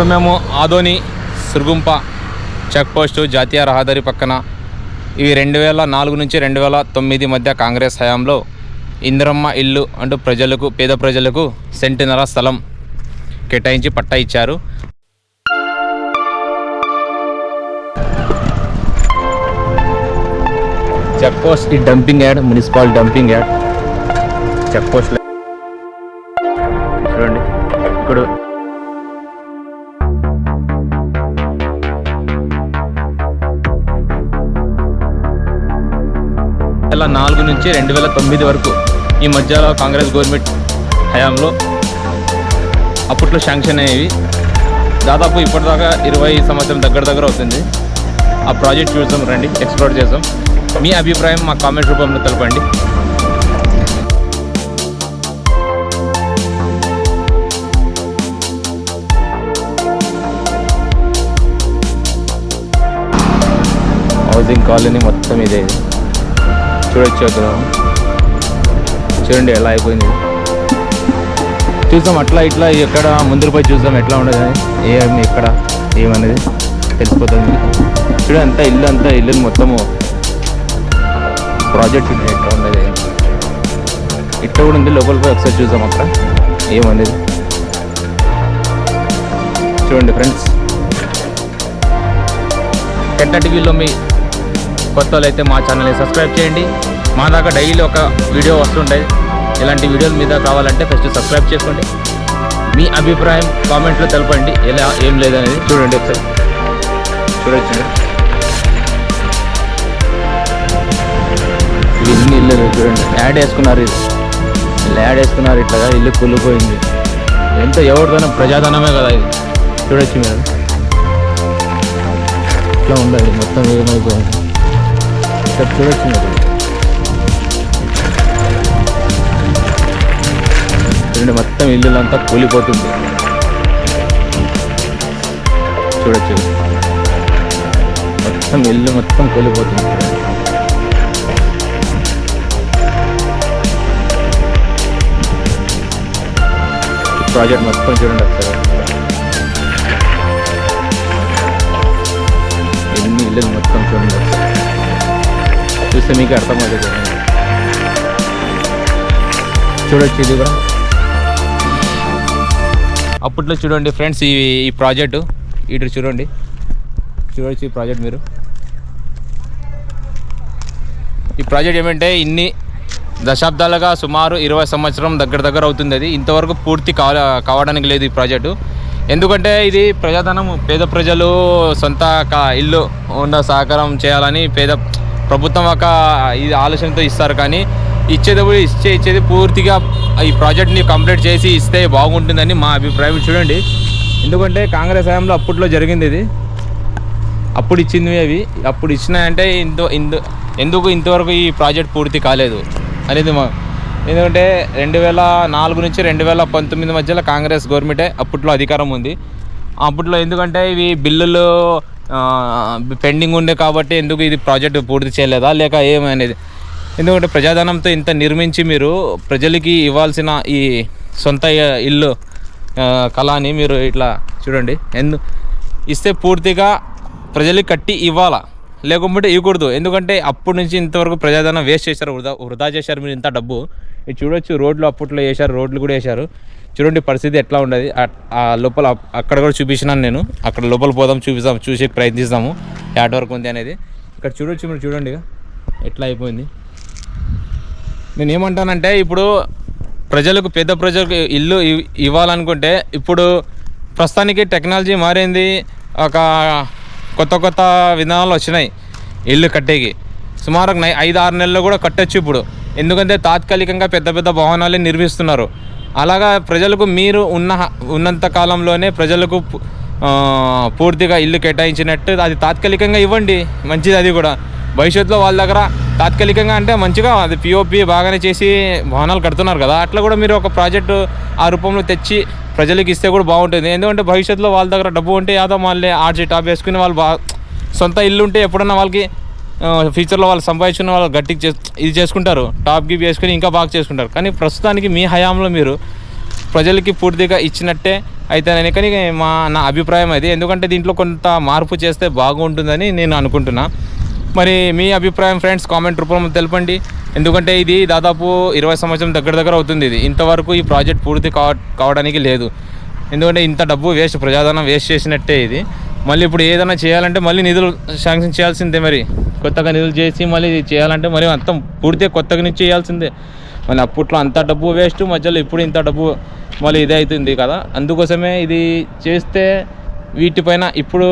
ఇప్పుడు మేము ఆదోని సురుగుంప చెక్పోస్టు జాతీయ రహదారి పక్కన ఇవి రెండు వేల నాలుగు నుంచి రెండు వేల తొమ్మిది మధ్య కాంగ్రెస్ హయాంలో ఇందిరమ్మ ఇల్లు అంటూ ప్రజలకు పేద ప్రజలకు సెంటినర స్థలం కేటాయించి పట్టా ఇచ్చారు. చెక్పోస్ట్ ఈ dumping yard municipal dumping yard check వేల నాలుగు నుంచి రెండు వేల తొమ్మిది వరకు ఈ మధ్యలో కాంగ్రెస్ గవర్నమెంట్ హయాంలో అప్పట్లో శాంక్షన్ అయ్యేవి. దాదాపు ఇప్పటిదాకా ఇరవై సంవత్సరం దగ్గర దగ్గర అవుతుంది. ఆ ప్రాజెక్ట్ చూద్దాం రండి ఎక్స్ప్లోర్ చేద్దాం. మీ అభిప్రాయం మా కామెంట్ రూపంలో తెలపండి. హౌసింగ్ కాలనీ మొత్తం ఇదే ఇది. చూడొచ్చు అక్కడ చూడండి ఎలా అయిపోయింది. చూద్దాం అట్లా ఇట్లా ఎక్కడ ముందుపై పోయి చూద్దాం ఎట్లా ఉండదు అని. ఎక్కడ ఏమనేది తెలిసిపోతుంది. చూడండి అంతా ఇల్లు అంతా ఇల్లు మొత్తము ప్రాజెక్ట్ ఉంది ఎట్లా ఉండేది. ఇట్లా కూడా ఉంది లోపలికి ఒకసారి చూద్దాం అక్కడ ఏమనేది చూడండి ఫ్రెండ్స్. టెట్ట వీల్లో మీ కొత్త అయితే మా ఛానల్ని సబ్స్క్రైబ్ చేయండి. మా దాకా డైలీ ఒక వీడియో వస్తుంటాయి. ఇలాంటి వీడియోల మీద కావాలంటే ఫస్ట్ సబ్స్క్రైబ్ చేసుకోండి. మీ అభిప్రాయం కామెంట్లో తెలపండి. ఎలా ఏం లేదనేది చూడండి ఒకసారి. చూడొచ్చు. ఇల్లు ఇల్లు చూడండి. యాడ్ వేసుకున్నారు ఇది. యాడ్ వేసుకున్నారు ఇట్లాగా. ఇల్లు కుళ్ళిపోయింది. ఎంత ఎవరిదైనా ప్రజాధనమే కదా ఇది. చూడొచ్చు మీరు. ఇట్లా ఉండాలి. మొత్తం ఏమైపోయింది? ఇక్కడ చూడొచ్చు మీరు చూడండి మొత్తం ఇల్లులంతా కూలిపోతుంది. చూడొచ్చు. మొత్తం ఇల్లు మొత్తం కూలిపోతుంది. ప్రాజెక్ట్ మొత్తం చూడండి ఒకసారి. ఎన్ని ఇల్లు మొత్తం చూడండి. చూస్తే మీకు అర్థమవుతుంది. చూడొచ్చు ఇది కూడా. అప్పట్లో చూడండి ఫ్రెండ్స్ ఈ ఈ ప్రాజెక్టు. ఇటు చూడండి. చూడొచ్చు ఈ ప్రాజెక్ట్ మీరు. ఈ ప్రాజెక్ట్ ఏమంటే ఇన్ని దశాబ్దాలుగా సుమారు ఇరవై సంవత్సరం దగ్గర దగ్గర అవుతుంది అది. ఇంతవరకు పూర్తి కావ కావడానికి లేదు ఈ ప్రాజెక్టు. ఎందుకంటే ఇది ప్రజాధనం పేద ప్రజలు సొంత ఇల్లు ఉన్న సహకారం చేయాలని పేద ప్రభుత్వం ఒక ఇది ఆలోచనతో ఇస్తారు కానీ ఇచ్చేటప్పుడు ఇచ్చే ఇచ్చేది పూర్తిగా ఈ ప్రాజెక్ట్ని కంప్లీట్ చేసి ఇస్తే బాగుంటుందని మా అభిప్రాయం. చూడండి ఎందుకంటే కాంగ్రెస్ హయాంలో అప్పట్లో జరిగింది ఇది. అప్పుడు ఇచ్చింది అవి. అప్పుడు ఇచ్చినాయంటే ఇంత ఇందు ఎందుకు ఇంతవరకు ఈ ప్రాజెక్ట్ పూర్తి కాలేదు అనేది మా ఎందుకంటే రెండు వేల నాలుగు నుంచి రెండు వేల పంతొమ్మిది మధ్యలో కాంగ్రెస్ గవర్నమెంటే అప్పట్లో అధికారం ఉంది. అప్పట్లో ఎందుకంటే ఇవి బిల్లులు పెండింగ్ ఉండే కాబట్టి ఎందుకు ఇది ప్రాజెక్ట్ పూర్తి చేయలేదా? లేక ఏమనేది ఎందుకంటే ప్రజాధనంతో ఇంత నిర్మించి మీరు ప్రజలకి ఇవ్వాల్సిన ఈ సొంత ఇల్లు కళని మీరు ఇట్లా చూడండి. ఎందు ఇస్తే పూర్తిగా ప్రజలకి కట్టి ఇవ్వాలా? లేకపోతే ఇవ్వకూడదు. ఎందుకంటే అప్పటి నుంచి ఇంతవరకు ప్రజాధనం వేస్ట్ చేశారు వృధా వృధా చేశారు మీరు ఇంత డబ్బు. ఇది చూడొచ్చు రోడ్లు అప్పట్లో వేశారు రోడ్లు కూడా వేశారు. చూడండి పరిస్థితి ఎట్లా ఉండదు. ఆ- లోపల అక్కడ కూడా చూపించినాను నేను. అక్కడ లోపల పోదాం చూపిస్తాం చూసి ప్రయత్నిస్తాము. యాట్ వరకు ఉంది అనేది. ఇక్కడ చూడొచ్చు మీరు చూడండి ఎట్లా అయిపోయింది. నేను ఏమంటానంటే ఇప్పుడు ప్రజలకు పేద ప్రజలకు ఇల్లు ఇవ్- ఇవ్వాలనుకుంటే ఇప్పుడు ప్రస్తుతానికి టెక్నాలజీ మారింది. ఒక కొత్త కొత్త విధానాలు వచ్చినాయి ఇల్లు కట్టేకి. సుమారు నై ఐదు ఆరు నెలల్లో కూడా కట్టొచ్చు ఇప్పుడు. ఎందుకంటే తాత్కాలికంగా పెద్ద పెద్ద భవనాలే నిర్మిస్తున్నారు. అలాగా ప్రజలకు మీరు ఉన్న ఉన్నంత కాలంలోనే ప్రజలకు పూర్తిగా ఇల్లు కేటాయించినట్టు అది తాత్కాలికంగా ఇవ్వండి. మంచిది అది కూడా. భవిష్యత్తులో వాళ్ళ దగ్గర తాత్కాలికంగా అంటే మంచిగా అది పిఓపి బాగానే చేసి భవనాలు కడుతున్నారు కదా. అట్లా కూడా మీరు ఒక ప్రాజెక్టు ఆ రూపంలో తెచ్చి ప్రజలకు ఇస్తే కూడా బాగుంటుంది. ఎందుకంటే భవిష్యత్తులో వాళ్ళ దగ్గర డబ్బు ఉంటే యాదో మళ్ళీ ఆర్జీ టాప్ వేసుకుని వాళ్ళు బా సొంత ఇల్లు ఉంటే ఎప్పుడన్నా వాళ్ళకి ఫ్యూచర్లో వాళ్ళు సంపాదించుకున్న వాళ్ళు గట్టికి చే ఇది చేసుకుంటారు. టాప్ గిప్ వేసుకుని ఇంకా బాగా చేసుకుంటారు. కానీ ప్రస్తుతానికి మీ హయాంలో మీరు ప్రజలకి పూర్తిగా ఇచ్చినట్టే అయితేనని. కానీ మా నా అభిప్రాయం అది. ఎందుకంటే దీంట్లో కొంత మార్పు చేస్తే బాగుంటుందని నేను అనుకుంటున్నా. మరి మీ అభిప్రాయం ఫ్రెండ్స్ కామెంట్ రూపంలో తెలపండి. ఎందుకంటే ఇది దాదాపు ఇరవై సంవత్సరం దగ్గర దగ్గర అవుతుంది ఇది. ఇంతవరకు ఈ ప్రాజెక్ట్ పూర్తి కావ కావడానికి లేదు. ఎందుకంటే ఇంత డబ్బు వేస్ట్ ప్రజాధనం వేస్ట్ చేసినట్టే ఇది. మళ్ళీ ఇప్పుడు ఏదైనా చేయాలంటే మళ్ళీ నిధులు శాంక్షన్ చేయాల్సిందే మరి. కొత్తగా నిధులు చేసి మళ్ళీ ఇది చేయాలంటే మరి మొత్తం పూర్తిగా కొత్తగా నుంచి చేయాల్సిందే. మళ్ళీ అప్పట్లో అంత డబ్బు వేస్ట్ మధ్యలో ఇప్పుడు ఇంత డబ్బు మళ్ళీ ఇదే అవుతుంది కదా. అందుకోసమే ఇది చేస్తే వీటిపైన ఇప్పుడు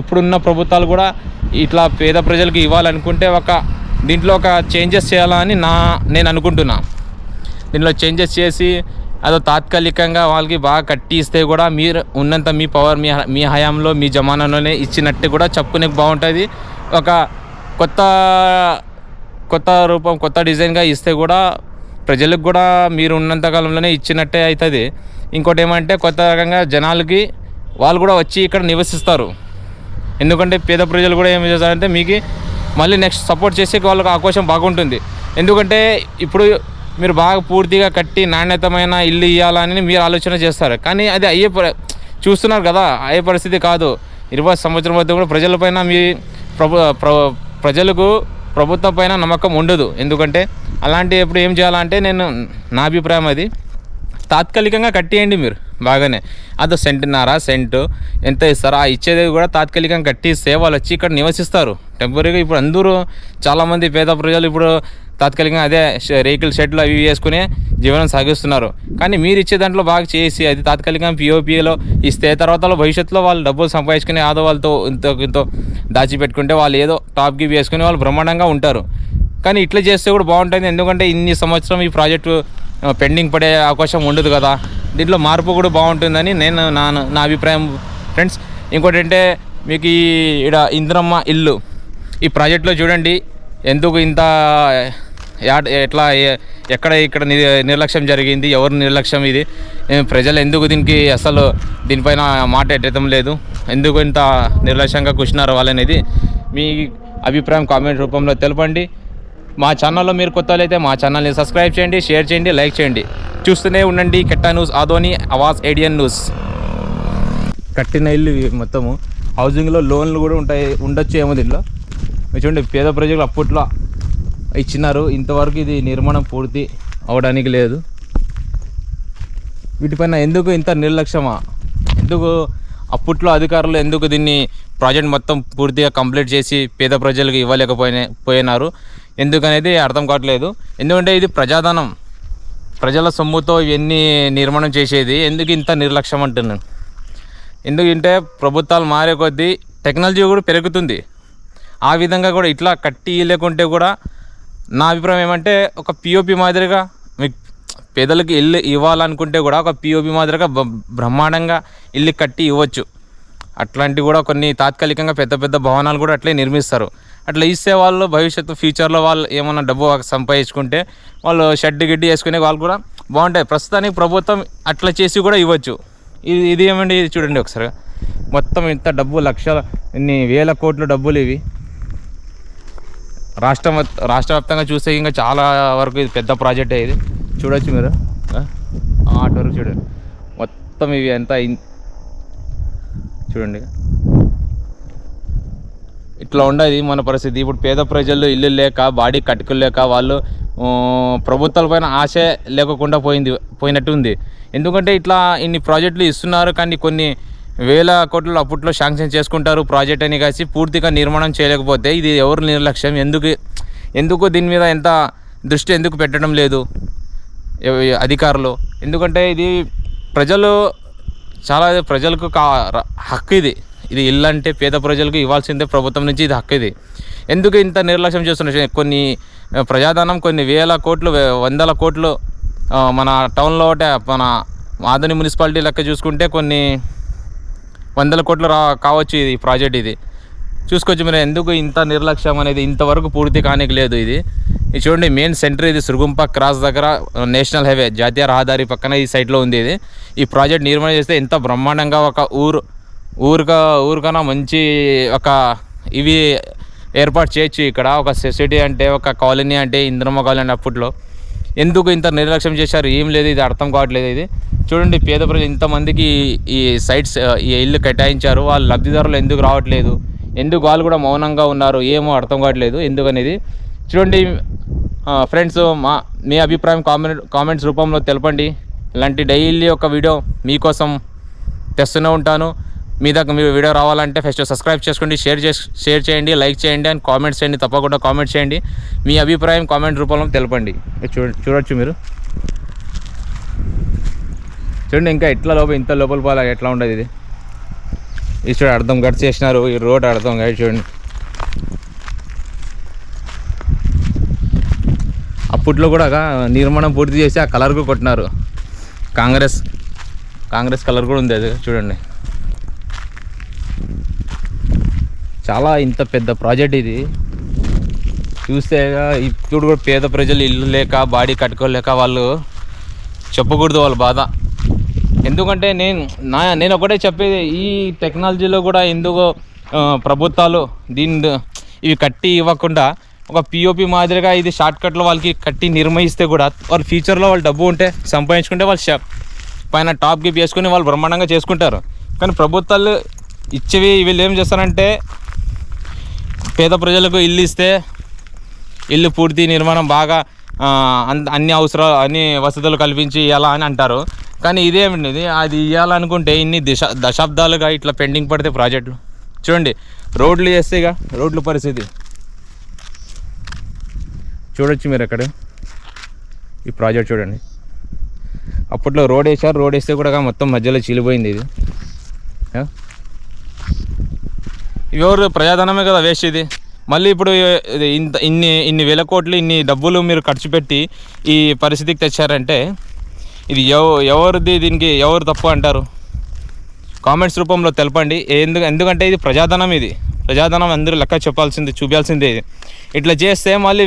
ఇప్పుడున్న ప్రభుత్వాలు కూడా ఇట్లా పేద ప్రజలకు ఇవ్వాలనుకుంటే ఒక దీంట్లో ఒక చేంజెస్ చేయాలని నా నేను అనుకుంటున్నా. దీంట్లో చేంజెస్ చేసి అదో తాత్కాలికంగా వాళ్ళకి బాగా కట్టి ఇస్తే కూడా మీరు ఉన్నంత మీ పవర్ మీ మీ హయాంలో మీ జమానాలోనే ఇచ్చినట్టు కూడా చెప్పుకునే బాగుంటుంది. ఒక కొత్త కొత్త రూపం కొత్త డిజైన్గా ఇస్తే కూడా ప్రజలకు కూడా మీరు ఉన్నంత కాలంలోనే ఇచ్చినట్టే అవుతుంది. ఇంకోటి ఏమంటే కొత్త రకంగా జనాలకి వాళ్ళు కూడా వచ్చి ఇక్కడ నివసిస్తారు. ఎందుకంటే పేద ప్రజలు కూడా ఏం చేస్తారంటే మీకు మళ్ళీ నెక్స్ట్ సపోర్ట్ చేసే వాళ్ళకి అవకాశం బాగుంటుంది. ఎందుకంటే ఇప్పుడు మీరు బాగా పూర్తిగా కట్టి నాణ్యతమైన ఇల్లు ఇవ్వాలని మీరు ఆలోచన చేస్తారు. కానీ అది అయ్యే చూస్తున్నారు కదా అయ్యే పరిస్థితి కాదు. ఇరవై సంవత్సరం వద్ద కూడా ప్రజలపైన మీ ప్రభు ప్ర- ప్రజలకు ప్రభుత్వం పైన నమ్మకం ఉండదు. ఎందుకంటే అలాంటి ఎప్పుడు ఏం చేయాలంటే నేను నా అభిప్రాయం అది. తాత్కాలికంగా కట్టేయండి మీరు. బాగానే. అదో సెంటున్నారా సెంటు ఎంత ఇస్తారో ఆ ఇచ్చేది కూడా తాత్కాలికంగా కట్టిస్తే వాళ్ళు వచ్చి ఇక్కడ నివసిస్తారు. టెంపరీగా ఇప్పుడు అందరూ చాలామంది పేద ప్రజలు ఇప్పుడు తాత్కాలికంగా అదే రేకుల షెడ్లు అవి వేసుకునే వేసుకుని జీవనం సాగిస్తున్నారు. కానీ మీరు ఇచ్చే దాంట్లో బాగా చేసి అది తాత్కాలికంగా పిఓపిలో ఇస్తే తర్వాత భవిష్యత్తులో వాళ్ళు డబ్బులు సంపాదించుకుని ఆదో వాళ్ళతో ఇంతో ఇంతో దాచిపెట్టుకుంటే వాళ్ళు ఏదో టాప్ గివ్ వేసుకుని వాళ్ళు బ్రహ్మాండంగా ఉంటారు. కానీ ఇట్లా చేస్తే కూడా బాగుంటుంది. ఎందుకంటే ఇన్ని సంవత్సరం ఈ ప్రాజెక్టు పెండింగ్ పడే అవకాశం ఉండదు కదా. దీంట్లో మార్పు కూడా బాగుంటుందని నేను నా నా అభిప్రాయం. ఫ్రెండ్స్ ఇంకోటి అంటే మీకు ఈ ఇక్కడ ఇంద్రమ్మ ఇల్లు ఈ ప్రాజెక్ట్లో చూడండి ఎందుకు ఇంత ఎట్లా ఎక్కడ ఇక్కడ నిర్లక్ష్యం జరిగింది ఎవరు నిర్లక్ష్యం ఇది ప్రజలు ఎందుకు దీనికి అసలు దీనిపైన మాట ఎట్టడం లేదు ఎందుకు ఇంత నిర్లక్ష్యంగా కూర్చున్నారు వాళ్ళనేది మీ అభిప్రాయం కామెంట్ రూపంలో తెలపండి. మా ఛానల్లో మీరు కొత్త అయితే మా ఛానల్ని సబ్స్క్రైబ్ చేయండి షేర్ చేయండి లైక్ చేయండి. చూస్తూనే ఉండండి. కెట్టా న్యూస్ ఆదోని అవాజ్ ఏడియన్ న్యూస్ కట్టిన ఇల్లు మొత్తము. హౌసింగ్లో లోన్లు కూడా ఉంటాయి ఉండొచ్చు ఏమో దీంట్లో. మీరు చూడండి పేద ప్రజలు అప్పట్లో ఇచ్చినారు. ఇంతవరకు ఇది నిర్మాణం పూర్తి అవడానికి లేదు. వీటిపైన ఎందుకు ఇంత నిర్లక్ష్యమా? ఎందుకు అప్పట్లో అధికారులు ఎందుకు దీన్ని ప్రాజెక్ట్ మొత్తం పూర్తిగా కంప్లీట్ చేసి పేద ప్రజలకు ఇవ్వలేకపోయిన పోయినారు? ఎందుకనేది అర్థం కావట్లేదు. ఎందుకంటే ఇది ప్రజాధనం. ప్రజల సొమ్ముతో ఇవన్నీ నిర్మాణం చేసేది ఎందుకు ఇంత నిర్లక్ష్యం అంటున్నాను ఎందుకంటే ప్రభుత్వాలు మారే కొద్దీ టెక్నాలజీ కూడా పెరుగుతుంది. ఆ విధంగా కూడా ఇట్లా కట్టి లేకుంటే కూడా నా అభిప్రాయం ఏమంటే ఒక పిఓపి మాదిరిగా మీకు పేదలకు ఇల్లు ఇవ్వాలనుకుంటే కూడా ఒక పిఓపి మాదిరిగా బ్రహ్మాండంగా ఇల్లు కట్టి ఇవ్వచ్చు. అట్లాంటివి కూడా కొన్ని తాత్కాలికంగా పెద్ద పెద్ద భవనాలు కూడా అట్లే నిర్మిస్తారు. అట్లా ఇస్తే వాళ్ళు భవిష్యత్తు ఫ్యూచర్లో వాళ్ళు ఏమన్నా డబ్బు సంపాదించుకుంటే వాళ్ళు షెడ్ గిడ్డి వేసుకునే వాళ్ళు కూడా బాగుంటాయి. ప్రస్తుతానికి ప్రభుత్వం అట్లా చేసి కూడా ఇవ్వచ్చు. ఇది ఇది ఏమండి? ఇది చూడండి ఒకసారి. మొత్తం ఇంత డబ్బు లక్షల ఇన్ని వేల కోట్ల డబ్బులు ఇవి. రాష్ట్రం రాష్ట్ర వ్యాప్తంగా చూస్తే ఇంకా చాలా వరకు ఇది పెద్ద ప్రాజెక్ట్ ఇది. చూడొచ్చు మీరు. ఆ? అటు వరకు చూడండి. మొత్తం ఇవి అంతా ఇన్- చూడండి. ఇట్లా ఉండేది. మన పరిస్థితి ఇప్పుడు పేద ప్రజలు ఇల్లు లేక బాడీ కట్టుకోలేక వాళ్ళు ప్రభుత్వాల పైన ఆశ లేకుండా పోయింది పోయినట్టు ఉంది ఎందుకంటే ఇట్లా ఇన్ని ప్రాజెక్టులు ఇస్తున్నారు. కానీ కొన్ని వేల కోట్లు అప్పట్లో శాంక్షన్ చేసుకుంటారు. ప్రాజెక్ట్ అని కాసి పూర్తిగా నిర్మాణం చేయలేకపోతే ఇది ఎవరు నిర్లక్ష్యం? ఎందుకు ఎందుకు దీని మీద ఎంత దృష్టి ఎందుకు పెట్టడం లేదు? అధికారులు. ఎందుకంటే ఇది ప్రజలు చాలా ప్రజలకు కా హక్కు ఇది. ఇది ఇల్లు అంటే పేద ప్రజలకు ఇవ్వాల్సిందే ప్రభుత్వం నుంచి ఇది హక్కు ఇది. ఎందుకు ఇంత నిర్లక్ష్యం చేస్తున్న కొన్ని ప్రజాధనం కొన్ని వేల కోట్లు వందల కోట్లు మన టౌన్లో ఒకటే మన ఆదని మున్సిపాలిటీ లెక్క చూసుకుంటే కొన్ని వందల కోట్లు రా కావచ్చు ఇది ప్రాజెక్ట్ ఇది. చూసుకోవచ్చు మీరు ఎందుకు ఇంత నిర్లక్ష్యం అనేది ఇంతవరకు పూర్తి కానికి లేదు ఇది. ఇది చూడండి మెయిన్ సెంటర్ ఇది సురుగుంప క్రాస్ దగ్గర నేషనల్ హైవే జాతీయ రహదారి పక్కన ఈ సైట్లో ఉంది ఇది. ఈ ప్రాజెక్ట్ నిర్మాణం చేస్తే ఎంత బ్రహ్మాండంగా ఒక ఊరు ఊరికా ఊరికన్నా మంచి ఒక ఇవి ఏర్పాటు చేయొచ్చు ఇక్కడ ఒక సొసైటీ అంటే ఒక కాలనీ అంటే ఇంద్రమ్మ కాలనీ అప్పట్లో. ఎందుకు ఇంత నిర్లక్ష్యం చేశారు? ఏం లేదు ఇది అర్థం కావట్లేదు ఇది. చూడండి పేద ప్రజలు ఇంతమందికి ఈ సైట్స్ ఈ ఇల్లు కేటాయించారు. వాళ్ళు లబ్ధిదారులు ఎందుకు రావట్లేదు? ఎందుకు వాళ్ళు కూడా మౌనంగా ఉన్నారు? ఏమో అర్థం కావట్లేదు ఎందుకనేది. చూడండి ఫ్రెండ్స్ మా మీ అభిప్రాయం కామెంట్ కామెంట్స్ రూపంలో తెలపండి. ఇలాంటి డైలీ ఒక వీడియో మీకోసం తెస్తూనే ఉంటాను. మీ దగ్గర మీ వీడియో రావాలంటే ఫస్ట్ సబ్స్క్రైబ్ చేసుకోండి షేర్ చేసి షేర్ చేయండి లైక్ చేయండి అండ్ కామెంట్స్ చేయండి తప్పకుండా కామెంట్ చేయండి. మీ అభిప్రాయం కామెంట్ రూపంలో తెలపండి. చూడొచ్చు మీరు. చూడండి ఇంకా ఎట్లా లోపల ఇంత లోపల పోలా ఎట్లా ఉండదు ఇది. ఇది చూడండి అర్థం గట్ చేసినారు ఈ రోడ్ అర్థం గడి చూడండి. అప్పట్లో కూడా నిర్మాణం పూర్తి చేసి ఆ కలర్కు కొట్టినారు. కాంగ్రెస్ కాంగ్రెస్ కలర్ కూడా ఉంది అది చూడండి. చాలా ఇంత పెద్ద ప్రాజెక్ట్ ఇది. చూస్తే ఇప్పుడు కూడా పేద ప్రజలు ఇల్లు లేక బాడీ కట్టుకోలేక వాళ్ళు చెప్పకూడదు వాళ్ళ బాధ. ఎందుకంటే నేను నా నేను ఒకటే చెప్పేది ఈ టెక్నాలజీలో కూడా ఎందుకో ప్రభుత్వాలు దీన్ని ఇవి కట్టి ఇవ్వకుండా ఒక పిఓపి మాదిరిగా ఇది షార్ట్కట్లో వాళ్ళకి కట్టి నిర్మయిస్తే కూడా వాళ్ళ ఫ్యూచర్లో వాళ్ళు డబ్బు ఉంటే సంపాదించుకుంటే వాళ్ళు పైన టాప్ గిప్ వేసుకుని వాళ్ళు బ్రహ్మాండంగా చేసుకుంటారు. కానీ ప్రభుత్వాలు ఇచ్చేవి వీళ్ళు ఏం చేస్తారంటే పేద ప్రజలకు ఇల్లు ఇస్తే ఇల్లు పూర్తి నిర్మాణం బాగా అన్- అన్ని అవసరాలు అన్ని వసతులు కల్పించి ఇవ్వాలా అని అంటారు. కానీ ఇదేమిటి ఇది అది ఇవ్వాలనుకుంటే ఇన్ని దశ దశాబ్దాలుగా ఇట్లా పెండింగ్ పడితే ప్రాజెక్టులు చూడండి రోడ్లు చేస్తే ఇక రోడ్ల పరిస్థితి. చూడొచ్చు మీరు అక్కడ ఈ ప్రాజెక్ట్ చూడండి. అప్పట్లో రోడ్ వేసారు రోడ్ వేస్తే కూడా మొత్తం మధ్యలో చీలిపోయింది ఇది. ఎవరు ప్రజాధనమే కదా వేస్ట్ ఇది. మళ్ళీ ఇప్పుడు ఇది ఇంత ఇన్ని ఇన్ని వేల కోట్లు ఇన్ని డబ్బులు మీరు ఖర్చు పెట్టి ఈ పరిస్థితికి తెచ్చారంటే ఇది ఎవ ఎవరిది దీనికి ఎవరు తప్పు అంటారు? కామెంట్స్ రూపంలో తెలపండి. ఎందుకు ఎందుకంటే ఇది ప్రజాధనం ఇది. ప్రజాధనం అందరూ లెక్క చెప్పాల్సింది చూపించాల్సిందే ఇది. ఇట్లా చేస్తే మళ్ళీ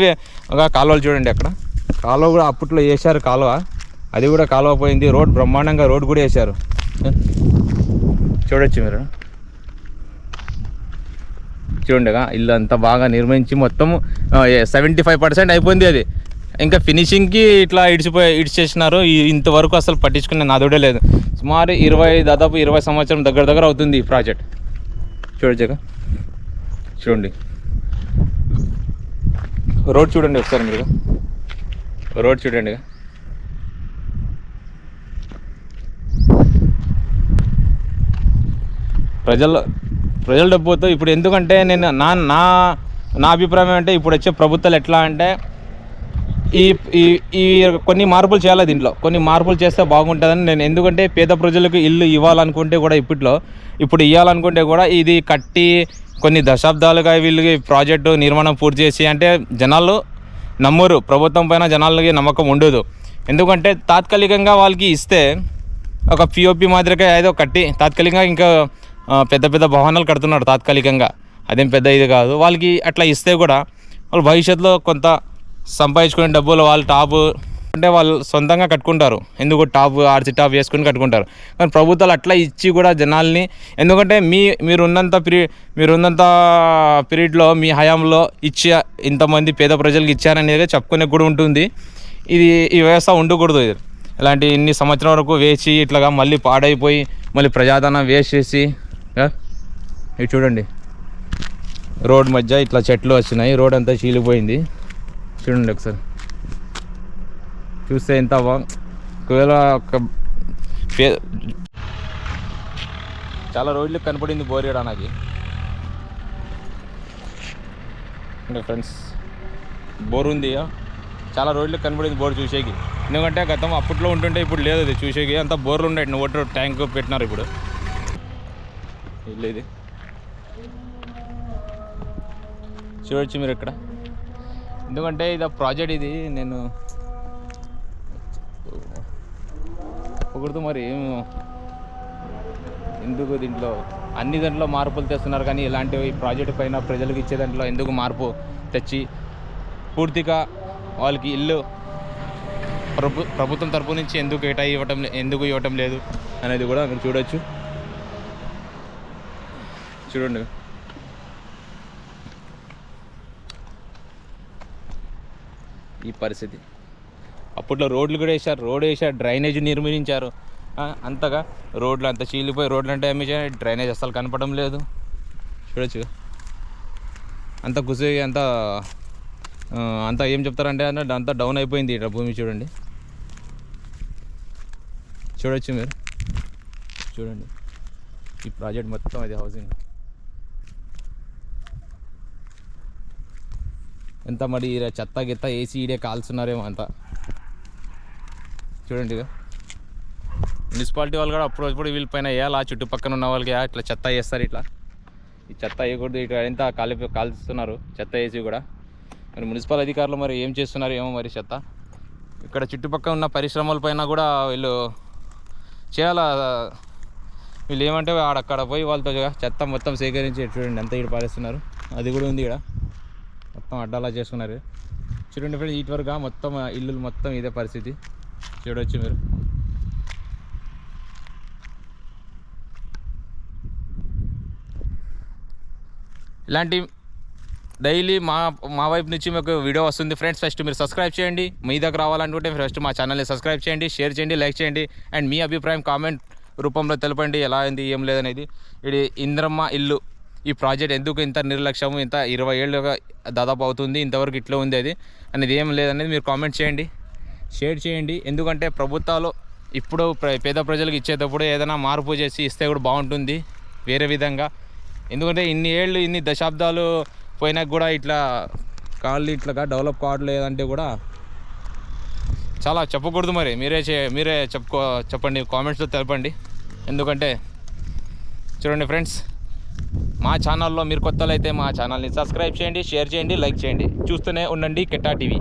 ఒక కాలువలు చూడండి అక్కడ. కాలువ కూడా అప్పట్లో వేశారు కాలువ. అది కూడా కాలువ పోయింది. రోడ్ బ్రహ్మాండంగా రోడ్ కూడా వేశారు. చూడొచ్చు మీరు. చూడండిగా ఇల్లు అంతా బాగా నిర్మించి మొత్తం సెవెంటీ ఫైవ్ పర్సెంట్ అయిపోయింది అది. ఇంకా ఫినిషింగ్కి ఇట్లా ఇడిచిపోయి ఇడిచేసినారు. ఇంతవరకు అసలు పట్టించుకునే నాదోడే లేదు. సుమారు ఇరవై దాదాపు ఇరవై సంవత్సరం దగ్గర దగ్గర అవుతుంది ఈ ప్రాజెక్ట్. చూడొచ్చాక చూడండి. రోడ్ చూడండి ఒకసారి మీరు. రోడ్ చూడండి. ప్రజల్లో ప్రజల డబ్బుతో ఇప్పుడు ఎందుకంటే నేను నా నా నా అభిప్రాయం అంటే ఇప్పుడు వచ్చే ప్రభుత్వాలు ఎట్లా అంటే ఈ ఈ కొన్ని మార్పులు చేయాలి దీంట్లో. కొన్ని మార్పులు చేస్తే బాగుంటుందని నేను ఎందుకంటే పేద ప్రజలకు ఇల్లు ఇవ్వాలనుకుంటే కూడా ఇప్పట్లో ఇప్పుడు ఇవ్వాలనుకుంటే కూడా ఇది కట్టి కొన్ని దశాబ్దాలుగా వీళ్ళు ప్రాజెక్టు నిర్మాణం పూర్తి చేసి అంటే జనాలు నమ్మరు. ప్రభుత్వం పైన జనాలకి నమ్మకం ఉండదు. ఎందుకంటే తాత్కాలికంగా వాళ్ళకి ఇస్తే ఒక పిఓపి మాదిరిగా ఏదో కట్టి తాత్కాలికంగా ఇంకా పెద్ద పెద్ద భవనాలు కడుతున్నారు తాత్కాలికంగా. అదేం పెద్ద ఇది కాదు. వాళ్ళకి అట్లా ఇస్తే కూడా వాళ్ళు భవిష్యత్తులో కొంత సంపాదించుకునే డబ్బులు వాళ్ళు టాప్ అంటే వాళ్ళు సొంతంగా కట్టుకుంటారు. ఎందుకు టాప్ ఆర్సీ టాప్ వేసుకుని కట్టుకుంటారు. కానీ ప్రభుత్వాలు అట్లా ఇచ్చి కూడా జనాల్ని ఎందుకంటే మీ మీరున్నంత పీరియడ్ మీరున్నంత పీరియడ్లో మీ హయాంలో ఇచ్చి ఇంతమంది పేద ప్రజలకు ఇచ్చారనేది చెప్పుకునే కూడా ఉంటుంది. ఇది ఈ వ్యవస్థ ఉండకూడదు ఇది. ఇలాంటి ఇన్ని సంవత్సరం వరకు వేసి ఇట్లాగా మళ్ళీ పాడైపోయి మళ్ళీ ప్రజాధనం వేస్ట్ చేసి ఇది చూడండి. రోడ్ మధ్య ఇట్లా చెట్లు వచ్చినాయి. రోడ్ అంతా చీలిపోయింది. చూడండి ఒకసారి. చూస్తే ఎంత ఒకవేళ ఒక పే- చాలా రోజులు కనపడింది బోరేడా నాకు ఫ్రెండ్స్. బోర్ ఉంది. చాలా రోజులు కనపడింది బోర్ చూసేకి. ఎందుకంటే గతం అప్పట్లో ఉంటుంటే ఇప్పుడు లేదు అది చూసేకి. అంత బోర్లు ఉన్నాయి. వాటర్ ట్యాంక్ పెట్టినారు ఇప్పుడు. లేదు చూడొచ్చు మీరు ఇక్కడ ఎందుకంటే ఇది ప్రాజెక్ట్ ఇది నేను ఒకరితో మరి ఎందుకు దీంట్లో? అన్ని దాంట్లో మార్పులు తెస్తున్నారు కానీ ఇలాంటివి ప్రాజెక్ట్ పైన ప్రజలకు ఇచ్చే దాంట్లో ఎందుకు మార్పు తెచ్చి పూర్తిగా వాళ్ళకి ఇల్లు ప్రభు ప్రభుత్వం తరపు నుంచి ఎందుకు కేటాయి ఇవ్వటం ఎందుకు ఇవ్వటం లేదు అనేది కూడా మీరు చూడొచ్చు. చూడండి. ఈ పరిస్థితి. అప్పట్లో రోడ్లు కూడా వేశారు రోడ్ వేశారు డ్రైనేజ్ నిర్మించారు. అంతగా రోడ్లు అంత చీలిపోయి రోడ్లు అంటే ఏమి అయ్యాయి, డ్రైనేజ్ అసలు కనపడడం లేదు. చూడొచ్చు. అంత కుసి అంత అంత అంతా ఏం చెప్తారంటే అన్న అంతా డౌన్ అయిపోయింది ఇక్కడ భూమి చూడండి. చూడొచ్చు మీరు. చూడండి. ఈ ప్రాజెక్ట్ మొత్తం అది హౌసింగ్ ఎంత మరి చెత్త గిత్త ఏసీ ఈడే కాల్చున్నారేమో అంతా. చూడండి ఇక మున్సిపాలిటీ వాళ్ళు కూడా అప్పుడు అప్పుడు వీళ్ళపైన వేయాలి? ఆ చుట్టుపక్కన ఉన్న వాళ్ళకి ఇట్లా చెత్త వేస్తారు ఇట్లా. ఈ చెత్త వేయకూడదు ఇట్లా ఎంత కాలి కాల్చుతున్నారు చెత్త వేసి కూడా. మరి మున్సిపల్ అధికారులు మరి ఏం చేస్తున్నారు ఏమో మరి చెత్త. ఇక్కడ చుట్టుపక్కల ఉన్న పరిశ్రమల పైన కూడా వీళ్ళు చేయాలా? వీళ్ళు ఏమంటే ఆడక్కడ పోయి వాళ్ళతో చెత్త మొత్తం సేకరించి చూడండి ఎంత ఇక్కడ పారేస్తున్నారు. అది కూడా ఉంది ఇక్కడ మొత్తం అడ్డాలా చేసుకున్నారు. చూడండి ఫ్రెండ్స్ ఇటు వరకు మొత్తం ఇల్లులు మొత్తం ఇదే పరిస్థితి. చూడవచ్చు మీరు. ఇలాంటి డైలీ మా మా వైపు నుంచి మీకు వీడియో వస్తుంది. ఫ్రెండ్స్ ఫస్ట్ మీరు సబ్స్క్రైబ్ చేయండి. మీ దగ్గర రావాలనుకుంటే ఫస్ట్ మా ఛానల్ని సబ్స్క్రైబ్ చేయండి షేర్ చేయండి లైక్ చేయండి. అండ్ మీ అభిప్రాయం కామెంట్ రూపంలో తెలపండి. ఎలా అయింది ఏం లేదనేది. ఇది ఇంద్రమ్మ ఇల్లు. ఈ ప్రాజెక్ట్ ఎందుకు ఇంత నిర్లక్ష్యము ఇంత ఇరవై ఏళ్ళుగా దాదాపు అవుతుంది ఇంతవరకు ఇట్లా ఉంది అది అనేది ఏం లేదనేది మీరు కామెంట్ చేయండి. షేర్ చేయండి. ఎందుకంటే ప్రభుత్వాలు ఇప్పుడు ప్ర- పేద ప్రజలకు ఇచ్చేటప్పుడు ఏదైనా మార్పు చేసి ఇస్తే కూడా బాగుంటుంది వేరే విధంగా. ఎందుకంటే ఇన్ని ఏళ్ళు ఇన్ని దశాబ్దాలు పోయినా కూడా ఇట్లా కాళ్ళు ఇట్లాగా డెవలప్ కావట్లేదంటే కూడా చాలా చెప్పకూడదు మరి. మీరే చే మీరే చెప్పుకో చెప్పండి. కామెంట్స్లో తెలపండి. ఎందుకంటే చూడండి ఫ్రెండ్స్ మా ఛానల్లో మీరు కొత్తలు అయితే మా ఛానల్ని సబ్స్క్రైబ్ చేయండి షేర్ చేయండి లైక్ చేయండి. చూస్తూనే ఉండండి కెట్టా టీవీ.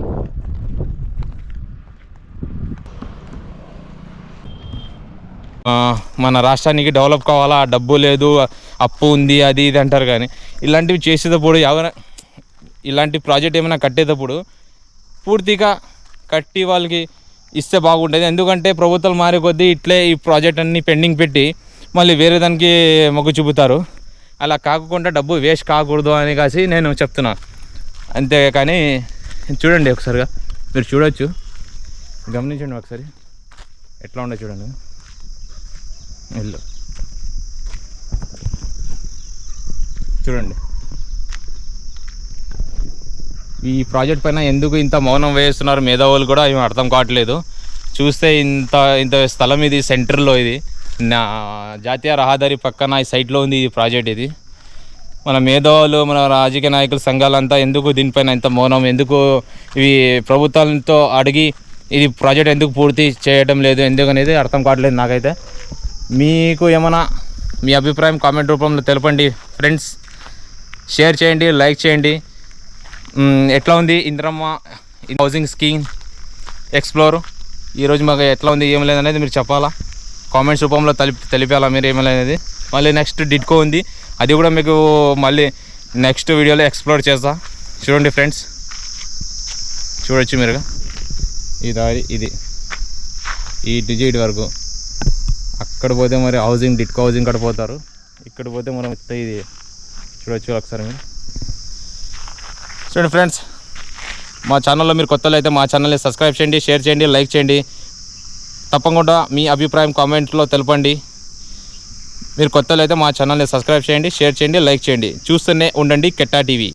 మన రాష్ట్రానికి డెవలప్ కావాలా? డబ్బు లేదు అప్పు ఉంది అది ఇది అంటారు కానీ ఇలాంటివి చేసేటప్పుడు ఎవరైనా ఇలాంటి ప్రాజెక్ట్ ఏమైనా కట్టేటప్పుడు పూర్తిగా కట్టి వాళ్ళకి ఇస్తే బాగుంటుంది ఎందుకంటే ప్రభుత్వాలు మారే కొద్దీ ఇట్లే ఈ ప్రాజెక్ట్ అన్ని పెండింగ్ పెట్టి మళ్ళీ వేరే దానికి మొగ్గు చూపుతారు. అలా కాకుండా డబ్బు వేస్ట్ కాకూడదు అని కాసి నేను చెప్తున్నా. అంతే కానీ చూడండి ఒకసారిగా. మీరు చూడొచ్చు. గమనించండి ఒకసారి. ఎట్లా ఉండో చూడండి. ఇల్లు చూడండి. ఈ ప్రాజెక్ట్ పైన ఎందుకు ఇంత మౌనం వేస్తున్నారు? మేధావులు కూడా ఏమి అర్థం కావట్లేదు. చూస్తే ఇంత ఇంత స్థలం ఇది సెంటర్లో ఇది. నా జాతీయ రహదారి పక్కన ఈ సైట్లో ఉంది ఈ ప్రాజెక్ట్ ఇది. మన మేధావులు మన రాజకీయ నాయకుల సంఘాలంతా ఎందుకు దీనిపైన ఇంత మౌనం ఎందుకు ఇవి ప్రభుత్వాలతో అడిగి ఇది ప్రాజెక్ట్ ఎందుకు పూర్తి చేయడం లేదు ఎందుకనేది అర్థం కావట్లేదు నాకైతే. మీకు ఏమైనా మీ అభిప్రాయం కామెంట్ రూపంలో తెలపండి. ఫ్రెండ్స్ షేర్ చేయండి లైక్ చేయండి. ఎట్లా ఉంది ఇంద్రమ్మ హౌసింగ్ స్కీమ్ ఎక్స్ప్లోర్ ఈరోజు మాకు ఎట్లా ఉంది ఏం లేదనేది మీరు చెప్పాలా? కామెంట్స్ రూపంలో తెలిపి తెలిపాలా మీరు ఏమైనా మళ్ళీ నెక్స్ట్ డిడ్కో ఉంది. అది కూడా మీకు మళ్ళీ నెక్స్ట్ వీడియోలో ఎక్స్ప్లోర్ చేస్తా. చూడండి ఫ్రెండ్స్ చూడొచ్చు మీరుగా. ఈ దారి ఇది. ఈ డిజిట్ వరకు. అక్కడ పోతే మరి హౌసింగ్ డిట్కో హౌసింగ్ అక్కడ పోతారు. ఇక్కడ పోతే మనం ఇస్తే ఇది చూడొచ్చు ఒకసారి మీరు. చూడండి ఫ్రెండ్స్ మా ఛానల్లో మీరు కొత్తలో అయితే మా ఛానల్ని సబ్స్క్రైబ్ చేయండి షేర్ చేయండి లైక్ చేయండి. తప్పకుండా మీ అభిప్రాయం కామెంట్లో తెలపండి. మీరు కొత్తలో అయితే మా ఛానల్ని సబ్స్క్రైబ్ చేయండి షేర్ చేయండి లైక్ చేయండి. చూస్తూనే ఉండండి కెట్టా టీవీ.